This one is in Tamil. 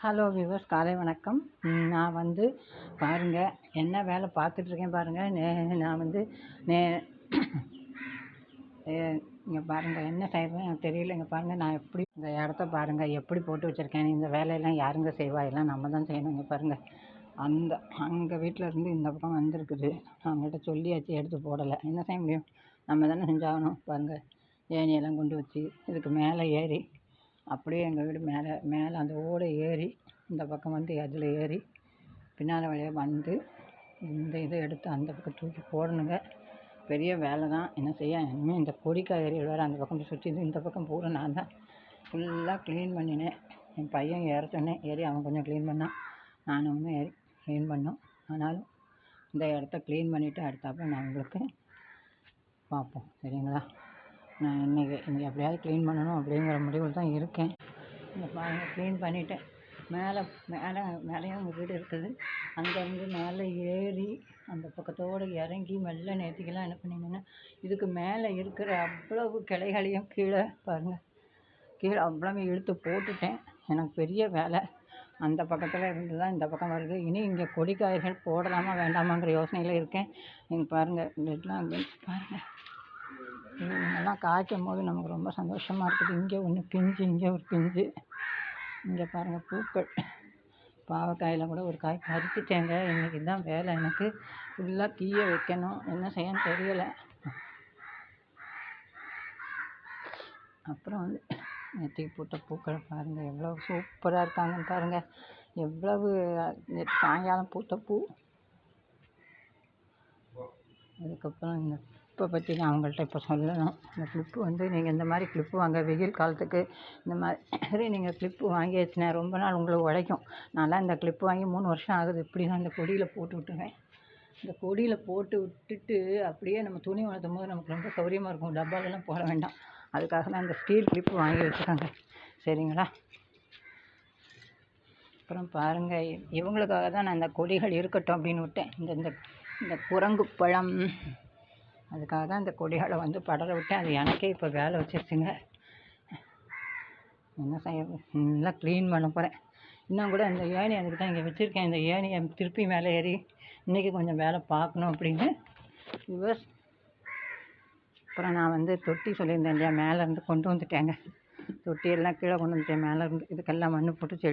ஹலோ வியூவர்ஸ் காலை வணக்கம். நான் வந்து பாருங்கள் என்ன வேலை பார்த்துட்ருக்கேன் பாருங்கள் நே நான் வந்து நே இங்கே பாருங்கள் என்ன செய்வேன் எனக்கு தெரியல இங்கே பாருங்கள் நான் எப்படி இந்த இடத்த பாருங்கள் எப்படி போட்டு வச்சுருக்கேன் இந்த வேலையெல்லாம் யாருங்க செய்வா? எல்லாம் நம்ம தான் செய்யணும் இங்கே பாருங்கள் அந்த அங்கே வீட்டில் இருந்து இந்த பக்கம் வந்திருக்குது. அவங்கள்ட்ட சொல்லியாச்சு எடுத்து போடலை. என்ன செய்ய முடியும்? நம்ம தானே செஞ்சாகணும் பாருங்கள் ஏணியெல்லாம் கொண்டு வச்சு இதுக்கு மேலே ஏறி அப்படியே எங்கள் வீடு மேலே மேலே அந்த ஓடை ஏறி இந்த பக்கம் வந்து அதில் ஏறி பின்னால் வழியாக வந்து இந்த இதை எடுத்து அந்த பக்கம் தூக்கி போடணுங்க. பெரிய வேலை தான். என்ன செய்ய? இனிமேல் இந்த கொடிக்காய்கறி வேறு அந்த பக்கம் சுற்றி இந்த பக்கம் பூரா நான் தான். ஃபுல்லாக க்ளீன் பண்ணினேன். என் பையன் ஏற சொன்னேன். ஏறி அவன் கொஞ்சம் க்ளீன் பண்ணான். நானும் வந்து ஏறி க்ளீன் பண்ணோம். ஆனாலும் இந்த இடத்த க்ளீன் பண்ணிவிட்டு அடுத்தாப்புல நான் உங்களுக்கு பார்ப்போம். சரிங்களா? நான் இன்றைக்கி இங்கே எப்படியாவது க்ளீன் பண்ணணும் அப்படிங்கிற முடிவில் தான் இருக்கேன். இங்கே பாருங்கள் க்ளீன் பண்ணிவிட்டேன் மேலே மேலே மேலேயும் அவங்க வீடு இருக்குது. அங்கேருந்து மேலே ஏறி அந்த பக்கத்தோடு இறங்கி மெல்ல நேற்றுக்கெல்லாம் என்ன பண்ணினேன்னா இதுக்கு மேலே இருக்கிற அவ்வளவு கிளைகளையும் கீழே பாருங்கள் கீழே அவ்வளவு இழுத்து போட்டுட்டேன். எனக்கு பெரிய வேலை. அந்த பக்கத்தில் இருந்து தான் இந்த பக்கம் வருது. இனி இங்கே கொடிக்காய்கள் போடலாமா வேண்டாமாங்கிற யோசனையில் இருக்கேன். நீங்கள் பாருங்கள் இதெல்லாம் பாருங்கள் இதெல்லாம் காய்க்கும் போது நமக்கு ரொம்ப சந்தோஷமாக இருக்குது. இங்கே ஒன்று பிஞ்சு இங்கே ஒரு பிஞ்சு. இங்கே பாருங்கள் பூக்கள். பாவக்காயில் கூட ஒரு காய் பறிச்சிட்டேங்க. இன்றைக்கி தான் வேலை. எனக்கு ஃபுல்லாக தீயை வைக்கணும். என்ன செய்யன்னு தெரியலை. அப்புறம் வந்து நேற்றுக்கு பூட்ட பூக்களை பாருங்கள் எவ்வளோ சூப்பராக இருக்காங்கன்னு பாருங்கள் எவ்வளவு சாயங்காலம் பூத்த பூ. அதுக்கப்புறம் இந்த கிளிப்பை பற்றி நான் அவங்கள்ட்ட இப்போ சொல்லணும். இந்த கிளிப்பு வந்து நீங்கள் இந்த மாதிரி கிளிப்பு வாங்க வெயில் காலத்துக்கு இந்த மாதிரி நீங்கள் கிளிப்பு வாங்கி வச்சுனா ரொம்ப நாள் உங்களுக்கு உழைக்கும். நான்லாம் இந்த கிளிப்பு வாங்கி மூணு வருஷம் ஆகுது. இப்படி தான் இந்த கொடியில் போட்டு விட்டுருவேன். இந்த கொடியில் போட்டு விட்டுட்டு அப்படியே நம்ம துணி உணர்த்தும் போது நமக்கு ரொம்ப சௌரியமாக இருக்கும். டப்பாலெல்லாம் போட வேண்டாம். அதுக்காக தான் இந்த ஸ்டீல் கிளிப்பு வாங்கி வச்சுருக்காங்க. சரிங்களா? அப்புறம் பாருங்கள் இவங்களுக்காக தான் நான் இந்த கொடிகள் இருக்கட்டும் அப்படின்னு விட்டேன். இந்த இந்த இந்த குரங்கு பழம் அதுக்காக தான் இந்த கொடியால் வந்து படர விட்டேன் அது எனக்கே இப்போ வேலை வச்சிருச்சுங்க. என்ன செய்ய நல்லா க்ளீன் பண்ண போகிறேன் இன்னும் கூட இந்த ஏணி அதுக்கு தான் இங்கே வச்சுருக்கேன். இந்த ஏணியை திருப்பி மேலே ஏறி இன்றைக்கி கொஞ்சம் வேலை பார்க்கணும் அப்படின்னு. யுவர்ஸ் அப்புறம் நான் வந்து தொட்டி சொல்லியிருந்தேன் இல்லையா மேலே இருந்து கொண்டு வந்துட்டேங்க. தொட்டியெல்லாம் கீழே கொண்டு வந்துட்டேன் மேலே இருந்து. இதுக்கெல்லாம் மண் போட்டு செடி